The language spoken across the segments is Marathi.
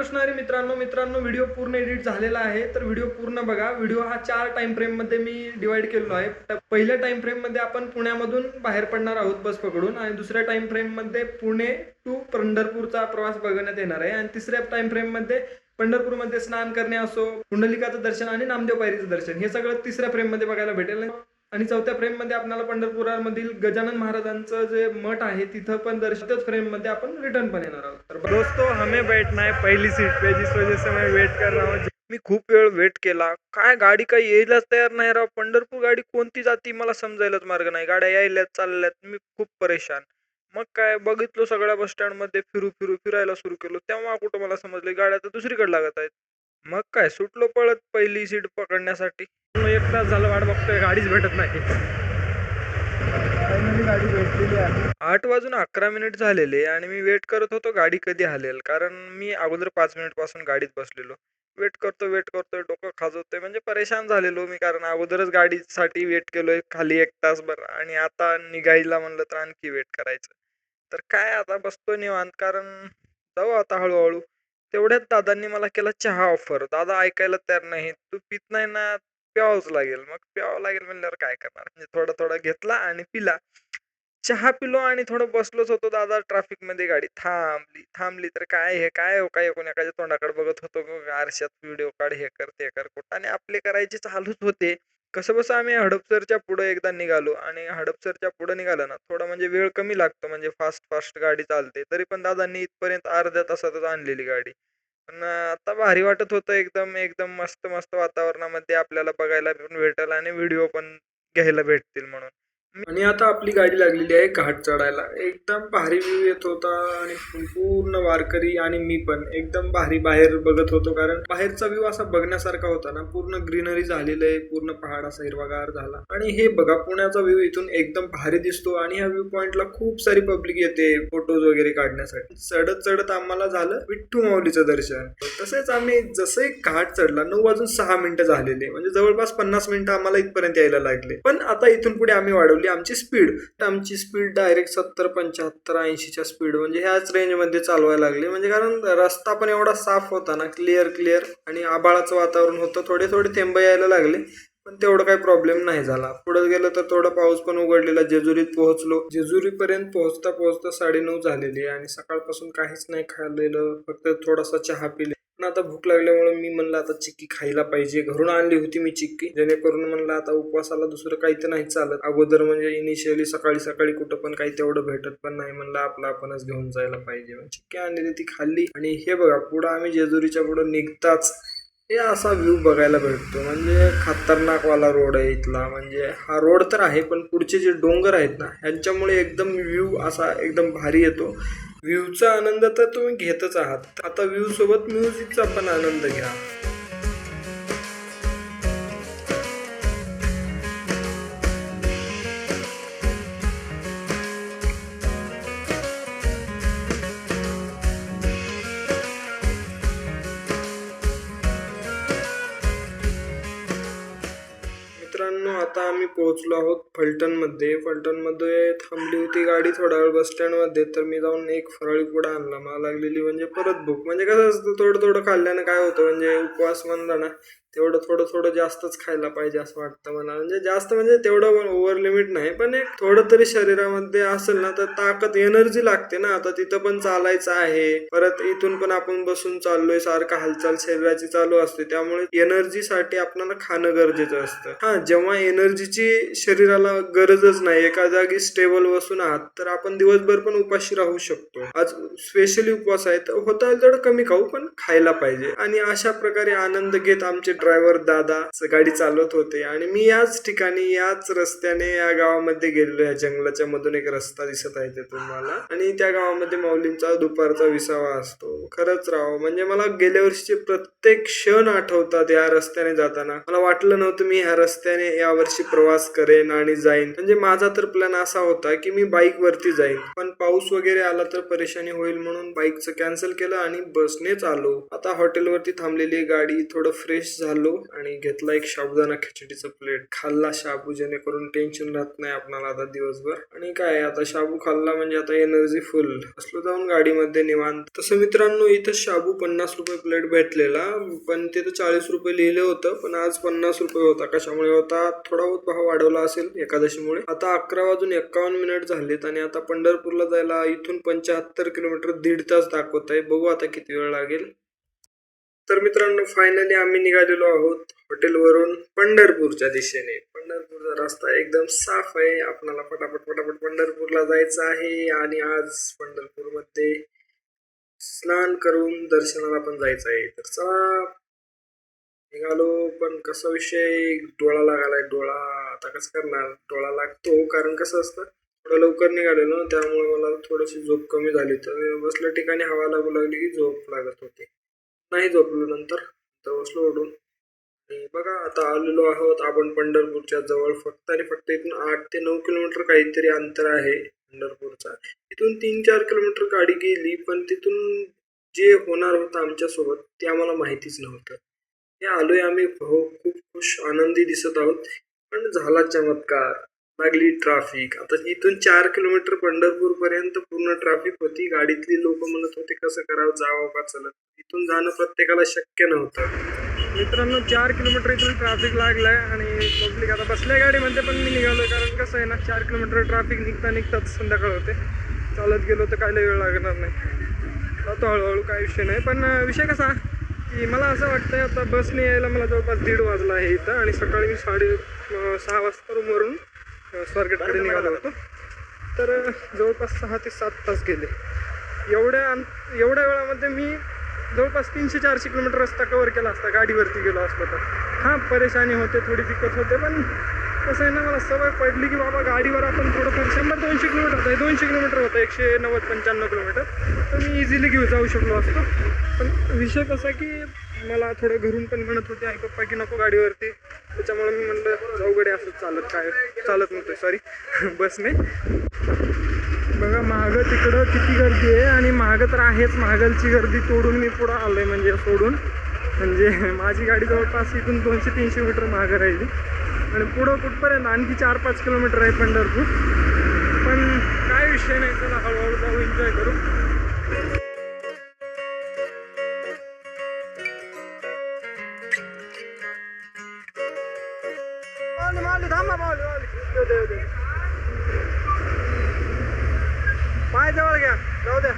रामकृष्ण मित्रांनो मित्रांनो व्हिडिओ पूर्ण एडिट झालेला आहे. तर व्हिडिओ पूर्ण बघा. व्हिडिओ हा चार टाइम फ्रेममध्ये मी डिवाइड केलेलो आहे. तर पहिल्या टाइम फ्रेममध्ये आपण पुण्यामधून बाहेर पडणार आहोत बस पकडून आणि दुसऱ्या टाइम फ्रेममध्ये पुणे टू पंढरपूरचा प्रवास बघण्यात येणार आहे. आणि तिसऱ्या टाइम फ्रेममध्ये पंढरपूरमध्ये स्नान करणे असो कुंडलिकाचं दर्शन आणि नामदेव पायरीचं दर्शन. हे सगळं तिसऱ्या फ्रेममध्ये बघायला भेटेल. आणि चौथ्या फ्रेममध्ये आपल्याला पंढरपुरामधील गजानन महाराजांचं जे मठ आहे तिथं पण दर्शितच फ्रेममध्ये आपण रिटर्न पण येणार आहोत. तर दोस्तों हमें बैठना है पहिली सीट पे जिस वजह से मैं वेट कर रहा हूँ। मी खूप वेळ वेट केला. काय गाडी काही यायलाच तयार नाही राव. पंढरपूर गाडी कोणती जाती मला समजायलाच मार्ग नाही. गाड्या यायल्यात चालल्यात. मी खूप परेशान. मग काय बघितलो सगळ्या बस स्टँडमध्ये फिरू फिरू फिरायला सुरू केलो. तेव्हा कुठं मला समजले गाड्या तर दुसरीकडे लागत आहेत. मग काय सुटलो पळत पहिली सीट पकडण्यासाठी. एक तास झालं वाट बघतोय गाडीच भेटत नाही. फायनली गाडी भेटलेली आहे. आठ वाजून अकरा मिनिट झालेले आणि मी वेट करत होतो गाडी कधी हलेल कारण मी अगोदर पाच मिनिटपासून गाडीत बसलेलो. वेट करतो वेट करतोय डोकं खाजवतोय म्हणजे परेशान झालेलो मी कारण अगोदरच गाडीसाठी वेट केलोय खाली एक तासभर आणि आता निघायला म्हणलं तर आणखी वेट करायचं. तर काय आता बसतो निवांत कारण जाऊ आता हळूहळू. तेवढ्यात दादांनी मला केला चहा ऑफर दादा ऐकायला तयार नाही. तू पित नाही ना प्यावंच लागेल. मग प्यावं लागेल म्हणल्यावर काय करणार? म्हणजे थोडा थोडा घेतला आणि पिला. चहा पिलो आणि थोडं बसलोच होतो दादा ट्रॅफिकमध्ये गाडी. थांबली थांबली तर काय हे? काय हो? काय कोण एकाच्या तोंडाकडे बघत होतो आरशात व्हिडिओ काढ हे कर ते कर. कुठं? आणि आपले करायचे चालूच होते. कसं बसं आम्ही हडपसरच्या पुढे एकदा निघालो आणि हडपसरच्या पुढे निघाला ना थोडा म्हणजे वेळ कमी लागतो. म्हणजे फास्ट फास्ट गाडी चालते. तरी पण दादांनी इथपर्यंत अर्ध्या तासातच आणलेली गाडी. पण आता भारी वाटत होतं एकदम एकदम मस्त मस्त वातावरणामध्ये आपल्याला बघायला पण भेटेल आणि व्हिडिओ पण घ्यायला भेटतील म्हणून. आणि आता आपली गाडी लागलेली आहे घाट चढायला. एकदम भारी व्ह्यू येत होता आणि पूर्ण वारकरी आणि मी पण एकदम भारी बाहेर बघत होतो कारण बाहेरचा व्ह्यू असा बघण्यासारखा होता ना. पूर्ण ग्रीनरी झालेलं आहे पूर्ण पहाड असा हिरवागार झाला. आणि हे बघा पुण्याचा व्ह्यू इथून एकदम भारी दिसतो आणि ह्या व्ह्यू पॉइंटला खूप सारी पब्लिक येते फोटोज वगैरे काढण्यासाठी. चढत चढत आम्हाला झालं विठ्ठू माऊलीचं दर्शन. तसेच आम्ही जसं एक घाट चढला नऊ वाजून सहा मिनिटं झालेले. म्हणजे जवळपास पन्नास मिनिटं आम्हाला इथपर्यंत यायला लागले. पण आता इथून पुढे आम्ही वाढवले आमची स्पीड तर आमची स्पीड डायरेक्ट सत्तर पंच्याहत्तर ऐंशीच्या स्पीड म्हणजे ह्याच रेंजमध्ये चालवायला लागली. म्हणजे कारण रस्ता पण एवढा साफ होता ना क्लिअर क्लिअर आणि आबाळाचं वातावरण होतं. थोडे थोडे थेंब यायला लागले. पण तेवढं काही प्रॉब्लेम नाही झाला. पुढे गेलं तर थोडा पाऊस पण उघडलेला. जेजुरीत पोहोचलो. जेजुरीपर्यंत पोहोचता पोहोचता साडेनऊ झालेली आणि सकाळपासून काहीच नाही खाल्लेलं. फक्त थोडासा चहा पिले. पण आता भूक लागल्यामुळे मी म्हणलं आता चिक्की खायला पाहिजे. घरून आणली होती मी चिक्की. जेणेकरून म्हणलं आता उपवासाला दुसरं काही तर नाही चालत. अगोदर म्हणजे इनिशियली सकाळी सकाळी कुठं पण काही तेवढं भेटत पण नाही म्हणलं आपलं आपणच घेऊन जायला पाहिजे. चिक्की आणली ती खाल्ली. आणि हे बघा पुढं आम्ही जेजुरीच्या पुढं निघताच हे असा व्ह्यू बघायला भेटतो. म्हणजे खतरनाकवाला रोड आहे इथला. म्हणजे हा रोड तर आहे पण पुढचे जे डोंगर आहेत ना ह्यांच्यामुळे एकदम व्ह्यू असा एकदम भारी येतो. व्ह्यूचा आनंद तर तुम्ही घेतच आहात. आता व्ह्यू सोबत म्युझिकचा पण आनंद घ्या. आम्ही आहोत फलटणमध्ये. फलटणमध्ये थांबली होती गाडी थोडा वेळ बसस्टँडमध्ये तर मी जाऊन एक फराळी पुढा आणला. मला लागलेली म्हणजे परत भूक. म्हणजे कसं असतं थोडं थोडं खाल्ल्यानं काय होतं? म्हणजे उपवास म्हणला ना तेवढं थोडं थोडं जास्तच खायला पाहिजे असं वाटतं मला. म्हणजे जास्त म्हणजे तेवढं ओव्हर लिमिट नाही पण एक थोडं तरी शरीरामध्ये असेल ना तर ताकद एनर्जी लागते ना. आता तिथं पण चालायचं आहे. परत इथून पण आपण बसून चाललोय सारखं हालचाल शरीराची चालू असते. त्यामुळे एनर्जीसाठी आपल्याला खाणं गरजेचं असतं. हा जेव्हा एनर्जीची शरीराला गरजच नाही एका जागी स्टेबल बसून आहात तर आपण दिवसभर पण उपाशी राहू शकतो. आज स्पेशली उपवास आहे तर होता जड तेवढं कमी खाऊ पण खायला पाहिजे. आणि अशा प्रकारे आनंद घेत आमचे ड्रायव्हर दादा गाडी चालवत होते आणि मी याच ठिकाणी याच रस्त्याने या गावामध्ये गेलेलो या जंगलाच्या मधून एक रस्ता दिसत आहे ते तुम्हाला. आणि त्या गावामध्ये माऊलींचा दुपारचा विसावा असतो. खरंच राव म्हणजे मला गेल्या वर्षीचे प्रत्येक क्षण आठवतात या रस्त्याने जाताना. मला वाटलं नव्हतं मी ह्या रस्त्याने या वर्षी प्रवास करेन आणि जाईन. म्हणजे माझा तर प्लॅन असा होता की मी बाईक वरती जाईन. पण पाऊस वगैरे आला तर परेशानी होईल म्हणून बाईकचं कॅन्सल केलं आणि बसनेच आलो. आता हॉटेलवरती थांबलेली गाडी थोडं फ्रेश झालं आणि घेतला एक साबुदाणा खिचडीचं प्लेट खाल्ला शाबू जेणेकरून टेन्शन राहत नाही आपणाला आता दिवसभर. आणि काय आता शाबू खाल्ला म्हणजे आता एनर्जी फुल असलो जाऊन गाडीमध्ये निवांत. तसं मित्रांनो इथं शाबू पन्नास रुपये प्लेट भेटलेला. पण तिथं चाळीस रुपये लिहिलं होतं पण आज पन्नास रुपये होता. कशामुळे होता? थोडा बहुत भाव वाढवला असेल एकादशीमुळे. आता अकरा वाजून एक्कावन्न मिनिट झालेत आणि आता पंढरपूरला जायला इथून पंच्याहत्तर किलोमीटर दीड तास दाखवत आहे बघू आता किती वेळ लागेल. तर मित्रांनो फायनली आम्ही निघालेलो आहोत हॉटेलवरून पंढरपूरच्या दिशेने. पंढरपूरचा रस्ता एकदम साफ आहे. आपणाला पटापट पटापट पंढरपूरला जायचं आहे आणि आज पंढरपूरमध्ये स्नान करून दर्शनाला पण जायचं आहे. तर चला निघालो. पण कसा विषय? डोळा लागलाय डोळा आता कसं करणार? डोळा लागतो. कारण कसं असतं? थोडं लवकर निघालेलो. ना त्यामुळे मला थोडीशी झोप कमी झाली. तर बसल्या ठिकाणी हवा लागू लागली की झोप लागत होती. नाही झोपलो नंतर. तर बसलो उठून आणि बघा आता आलेलो आहोत आपण पंढरपूरच्या जवळ. फक्त आणि फक्त इथून आठ ते नऊ किलोमीटर काहीतरी अंतर आहे पंढरपूरचा. इथून तीन चार किलोमीटर गाडी गेली पण तिथून जे होणार होतं आमच्यासोबत ते आम्हाला माहितीच नव्हतं. हे आलोय आम्ही भाऊ खूप खुश आनंदी दिसत आहोत. पण झाला चमत्कार. लागली ट्राफिक आता इथून चार किलोमीटर पंढरपूर पर्यंत पूर्ण ट्राफिक होती. गाडीतली लोक म्हणत होते कसं करावं? जावं का चलत इथून जाणं प्रत्येकाला शक्य नव्हतं. मित्रांनो चार किलोमीटर इथून ट्रॅफिक लागलाय आणि पब्लिक आता बसल्या गाडीमध्ये पण मी निघालोय. कारण कसं आहे ना चार किलोमीटर ट्रॅफिक निघता निघताच संध्याकाळ होते. चालत गेलो तर काय वेळ लागणार नाही. जातो हळूहळू काय विषय नाही. पण विषय कसा की मला असं वाटतंय आता बसने यायला मला जवळपास दीड वाजला आहे इथं आणि सकाळी मी साडे सहा वाजता रूमवरून स्वारगेटकडे निघालो होतो. तर जवळपास सहा ते सात तास गेले. एवढ्या अं- एवढ्या वेळामध्ये मी जवळपास तीनशे चारशे किलोमीटर रस्ता कवर केला असता गाडीवरती गेलो असतो तर. हां परेशानी होते थोडी दिक्कत होते पण कसं आहे ना मला सवय पडली की बाबा गाडीवर आपण थोडंफार शंभर दोनशे किलोमीटर होतं दोनशे किलोमीटर होतं एकशे नव्वद पंच्याण्णव किलोमीटर. तर मी इझिली घेऊन जाऊ शकलो असतो. पण विषय कसा की मला थोडं घरून पण म्हणत होते आई पप्पा की नको गाडीवरती. त्याच्यामुळे मी म्हणलं जाऊगडे असंच चालत काय चालत नव्हतं सॉरी बसने. बघा मागं तिकडं किती गर्दी आहे आणि मागं तर आहेच. मागलची गर्दी तोडून मी पुढं आलोय म्हणजे सोडून. म्हणजे माझी गाडी जवळपास इथून दोनशे तीनशे मीटर मागं राहिली. आणि पुढं कुठपर्यंत? आणखी चार पाच किलोमीटर आहे पंढरपूर. पण काय विषय नाही चला हळूहळू जाऊ एन्जॉय करू. माऊली, थांबा माऊली, माऊली. येऊ दे, येऊ दे. पाय जवळ घ्या जाऊ द्या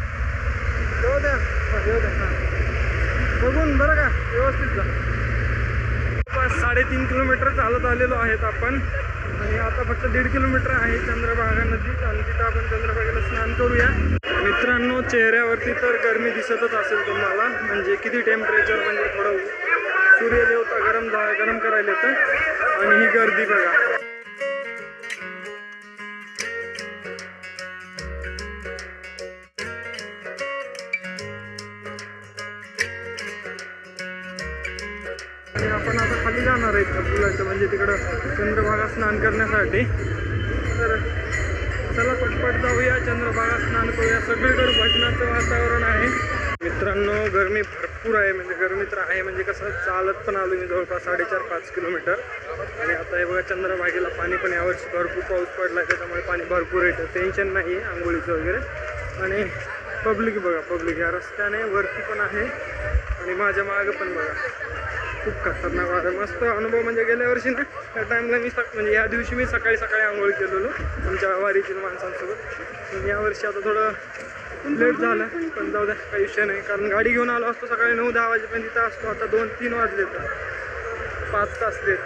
जाऊ द्या येऊ द्या हां बघून बरं का व्यवस्थित जा पाच साडेतीन किलोमीटर चालत आलेलो आहेत आपण. आणि आता फक्त दीड किलोमीटर आहे चंद्रभागा नदी. आणि तिथं आपण चंद्रभागेला स्नान करूया. मित्रांनो चेहऱ्यावरती तर गरमी दिसतच असेल तुम्हाला. म्हणजे किती टेम्परेचर म्हणजे थोडं सूर्यदेवता गरम झा गरम करायला येतं. आणि ही गर्दी बघा. आणि आपण आता खाली जाणार आहे पुलाचं म्हणजे तिकडं चंद्रभागा स्नान करण्यासाठी. तर चला पटपट जाऊया चंद्रभागा स्नान करूया. सगळीकडे भजनाचं वातावरण आहे. मित्रांनो गरमी भरपूर आहे म्हणजे गरमी तर आहे म्हणजे कसं चालत पण आलो मी जवळपास साडेचार पाच किलोमीटर. आणि आता हे बघा चंद्रभागेला पाणी पण यावर्षी भरपूर पाऊस पडला आहे त्याच्यामुळे पाणी भरपूर येतं. टेन्शन नाही आहे आंघोळीचं वगैरे. आणि पब्लिक बघा पब्लिक या रस्त्याने वरती पण आहे आणि माझ्या मागं पण बघा. खूप खतरनाक वार मस्त अनुभव म्हणजे गेल्या वर्षी ना त्या टाईमला मी सक म्हणजे या दिवशी मी सकाळी सकाळी आंघोळ केलेलो आमच्या वारीतील माणसांसोबत. यावर्षी आता थोडं लेट झालं पण जाऊ द्या काही विषय नाही. कारण गाडी घेऊन आलो असतो सकाळी नऊ दहा वाजेपर्यंत तिथं असतो. आता दोन तीन वाजले तर पाच तास लेट.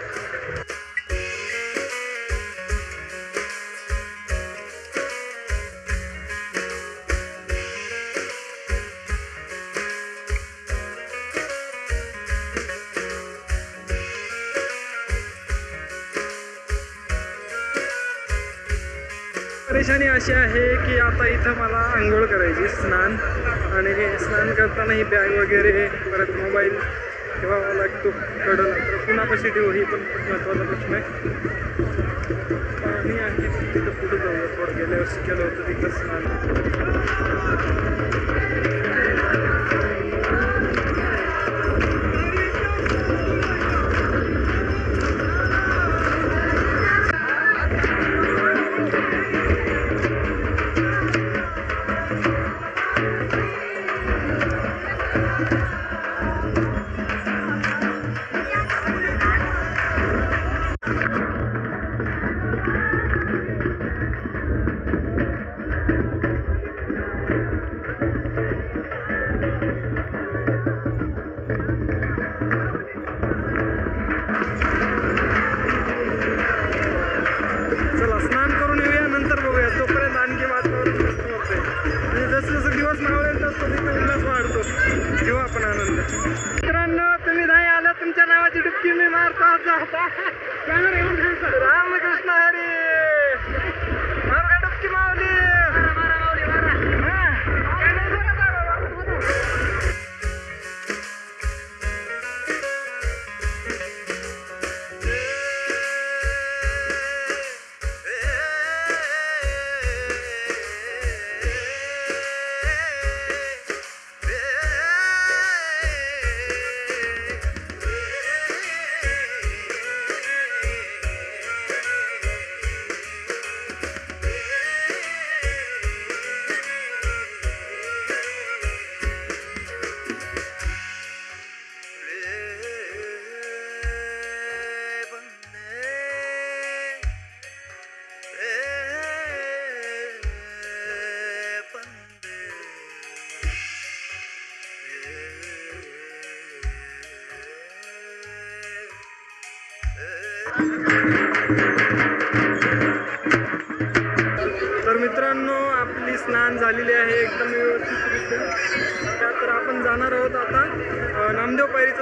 परेशानी अशी आहे की आता इथं मला आंघोळ करायची स्नान. आणि स्नान करताना ही बॅग वगैरे परत मोबाईल ठेवावा लागतो कडं लागतो पुन्हा कशी ठेवू ही पण खूप महत्त्वाचा प्रश्न आहे. पाणी आहे तिथं पुढं जाऊया थोडं गेल्या वर्षी केलं होतं तिथं स्नान.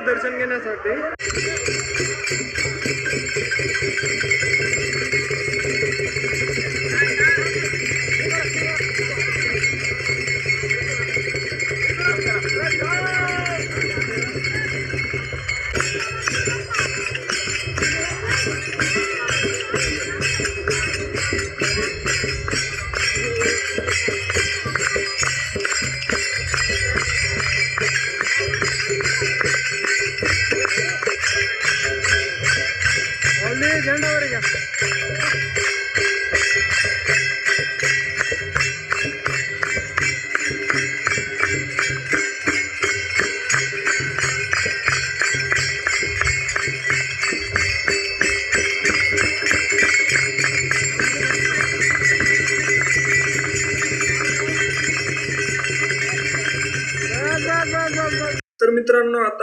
दर्शन घेण्यासाठी.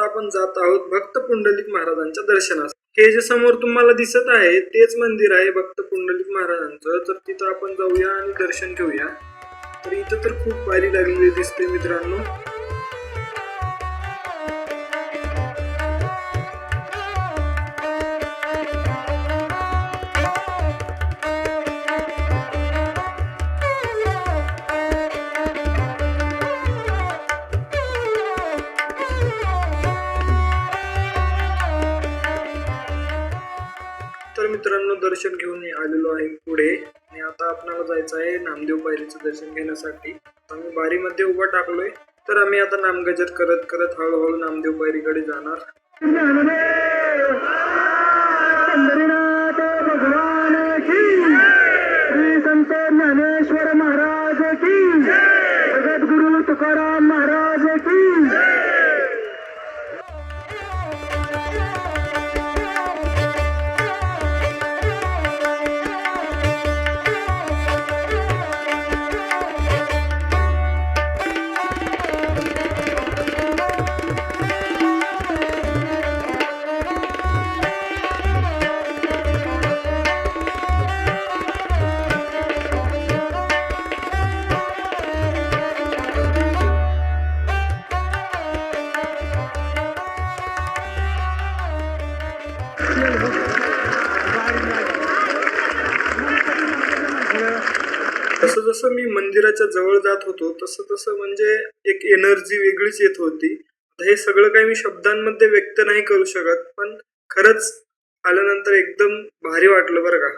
आता आपण जात आहोत भक्त पुंडलिक महाराजांच्या दर्शनास. हे जे समोर तुम्हाला दिसत आहे तेच मंदिर आहे भक्त पुंडलिक महाराजांचं. तर तिथं आपण जाऊया आणि दर्शन घेऊया. तर इथं तर खूप भारी लागलेली दिसते मित्रांनो. दर्शन घेऊन मी आलेलो आहे पुढे. आणि आता आपल्याला जायचं आहे नामदेव पायरीचं दर्शन घेण्यासाठी. आम्ही बारीमध्ये उभा टाकलोय. तर आम्ही आता नामगजर करत करत हळूहळू नामदेव पायरीकडे जाणार. मंदिराच्या जवळ जात होतो तसं तसं म्हणजे एक एनर्जी वेगळीच येत होती. हे सगळं काही मी शब्दांमध्ये व्यक्त नाही करू शकत पण खरंच आल्यानंतर एकदम भारी वाटलं बरं का.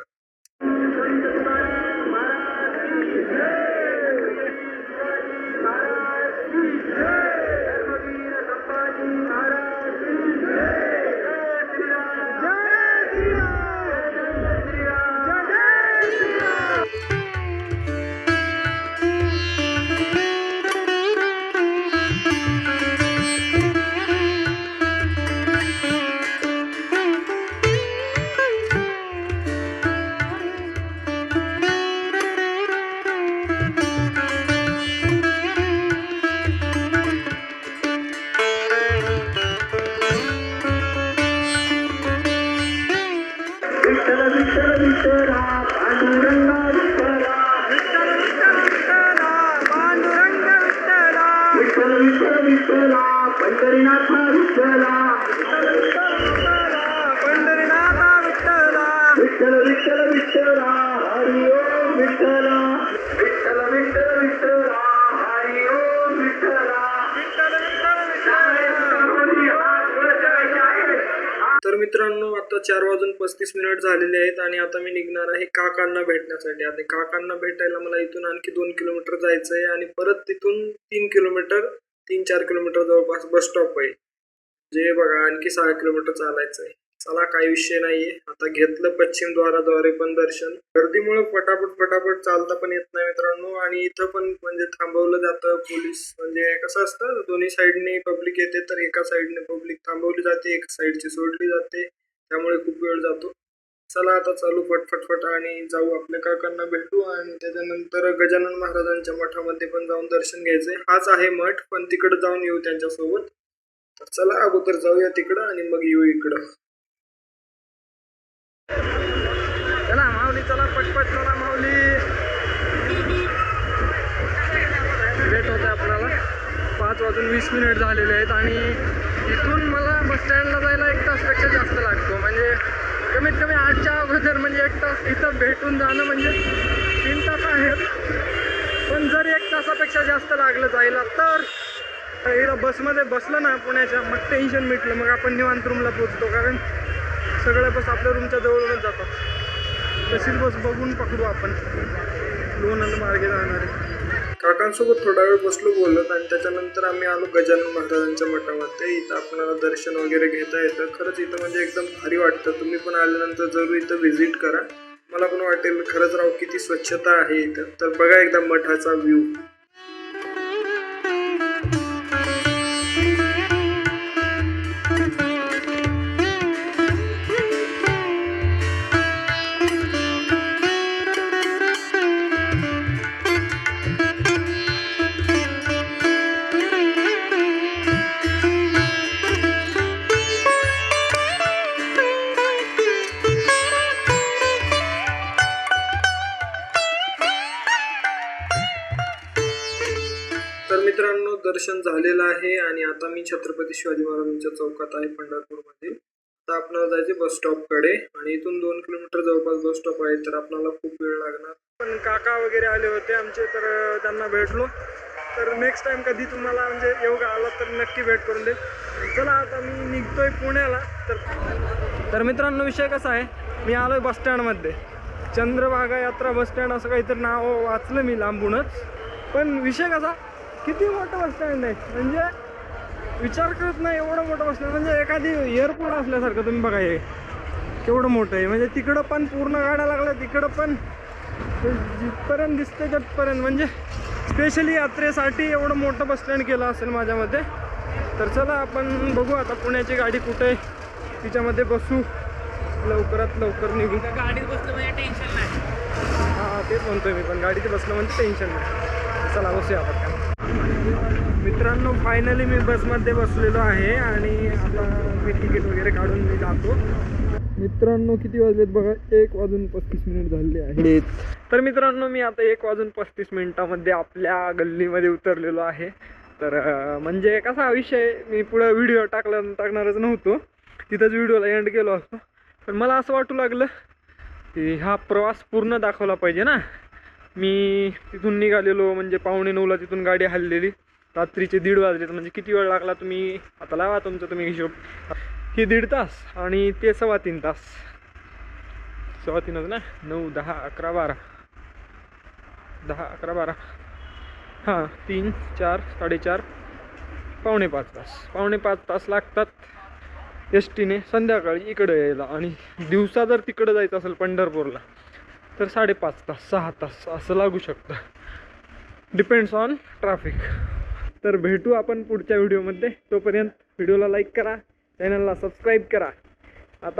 चार वाजून पस्तीस मिनिट झालेले आहेत आणि आता मी निघणार आहे काकांना भेटण्यासाठी. आता काकांना भेटायला मला इथून आणखी दोन किलोमीटर जायचं आहे आणि परत तिथून तीन किलोमीटर तीन चार किलोमीटर जवळपास बस स्टॉप आहे. जे बघा आणखी सहा किलोमीटर चालायचं आहे चला काही विषय नाहीये. आता घेतलं पश्चिम द्वाराद्वारे पण दर्शन. गर्दीमुळे पटापट पटापट चालता पण येत नाही मित्रांनो. आणि इथं पण म्हणजे थांबवलं जातं पोलीस. म्हणजे कसं असतं दोन्ही साईडने पब्लिक येते तर एका साईडने पब्लिक थांबवली जाते एका साईडची सोडली जाते. त्यामुळे खूप वेळ जातो. चला आता चालू फटफटफट आणि जाऊ आपल्या काकांना भेटू आणि त्याच्यानंतर गजानन महाराजांच्या मठामध्ये पण जाऊन दर्शन घ्यायचंय. हाच आहे मठ पण तिकडं जाऊन येऊ त्यांच्यासोबत. तर चला अगोदर जाऊया तिकडं आणि मग येऊ इकडं. चला माऊली चला पटपट चला माऊली. भेट होत आपल्याला. पाच वाजून वीस मिनिट झालेले आहेत आणि इथून मला बस स्टँडला जायला एक तासपेक्षा जास्त लागतो. म्हणजे कमीत कमी आठच्या अगोदर म्हणजे एक तास इथं भेटून जाणं म्हणजे तीन तास आहेत पण जर एक तासापेक्षा जास्त लागलं जायला तर इथं बसमध्ये बसलं ना पुण्याच्या मग टेन्शन मिटलं. मग आपण निवांत रूमला पोचतो कारण सगळ्या बस आपल्या रूमच्या जवळूनच जातात. तशीच बस बघून पकडू आपण. लोणंद मार्गे जाणारे. काकांसोबत थोडा वेळ बसलो बोलत आणि त्याच्यानंतर आम्ही आलो गजानन महाराजांच्या मठामध्ये. इथं आपल्याला दर्शन वगैरे घेता येतं. खरंच इथं म्हणजे एकदम भारी वाटतं. तुम्ही पण आल्यानंतर जरूर इथं व्हिजिट करा. मला पण वाटेल खरंच राव किती स्वच्छता आहे इथं. तर बघा एकदा मठाचा व्ह्यू शिवाजी महाराजांच्या चौकात आहे पंढरपूरमध्ये. आता आपल्याला जायचे बस स्टॉपकडे आणि इथून दोन किलोमीटर जवळपास बस स्टॉप आहे तर आपल्याला खूप वेळ लागणार. पण काका वगैरे आले होते आमचे तर त्यांना भेटलो. तर नेक्स्ट टाइम कधी तुम्हाला म्हणजे योगा आला तर नक्की भेट करून दे चला आता मी निघतोय पुण्याला. तर तर मित्रांनो विषय कसा आहे? मी आलोय बस स्टँडमध्ये चंद्रभागा यात्रा बस स्टँड असं काहीतरी नाव वाचलं मी लांबूनच. पण विषय कसा? किती मोठं बस स्टँड आहे? म्हणजे विचार करत नाही एवढं मोठं स्टँड म्हणजे एखादी एअरपोर्ट असल्यासारखं तुम्ही बघा हे. केवढं मोठं आहे. म्हणजे तिकडं पण पूर्ण गाड्या लागल्या तिकडं पण जिथपर्यंत दिसते तिथपर्यंत. म्हणजे स्पेशली यात्रेसाठी एवढं मोठं बस स्टँड केलं असेल माझ्या मते तर चला आपण बघू आता पुण्याची गाडी कुठे आहे. तिच्यामध्ये बसू. लवकरात लवकर निघू. गाडीत बसलं म्हणजे टेन्शन नाही. हां तेच म्हणतोय मी पण. गाडीत बसलं म्हणजे टेन्शन नाही. चला बसूया आपण. मित्रांनो फायनली मी बसमध्ये बसलेलो आहे आणि आता मी तिकीट वगैरे काढून मी जातो. मित्रांनो किती वाजलेत बघा? एक वाजून पस्तीस मिनिट झालेले आहेत. तर मित्रांनो मी आता एक वाजून पस्तीस मिनिटामध्ये आपल्या गल्लीमध्ये उतरलेलो आहे. तर म्हणजे कसा विषय मी पुढं व्हिडिओ टाकला टाकणारच नव्हतो. तिथंच व्हिडिओला एंड केलो असतो. पण मला असं वाटू लागलं की हा प्रवास पूर्ण दाखवला पाहिजे ना. मी तिथून निघालेलो म्हणजे पावणे नऊला तिथून गाडी हललेली. रात्रीचे दीड वाजलेत म्हणजे किती वेळ लागला तुम्ही आता लावा तुमचा तुम्ही हिशोब. ही दीड तास आणि ते सव्वा तीन तास. सव्वा तीनच ना? नऊ दहा अकरा बारा. दहा अकरा बारा. हां तीन चार साडेचार. पावणे पाच तास. पावणे पाच तास लागतात. एस टीने संध्याकाळी इकडं यायला आणि दिवसा जर तिकडं जायचं असेल पंढरपूरला तर साडेपाच तास सहा तास असं लागू शकतं. डिपेंड्स ऑन ट्रॅफिक तर भेटू आपण पुढच्या व्हिडिओमध्ये तोपर्यंत व्हिडिओला लाईक करा चॅनलला सबस्क्राईब करा.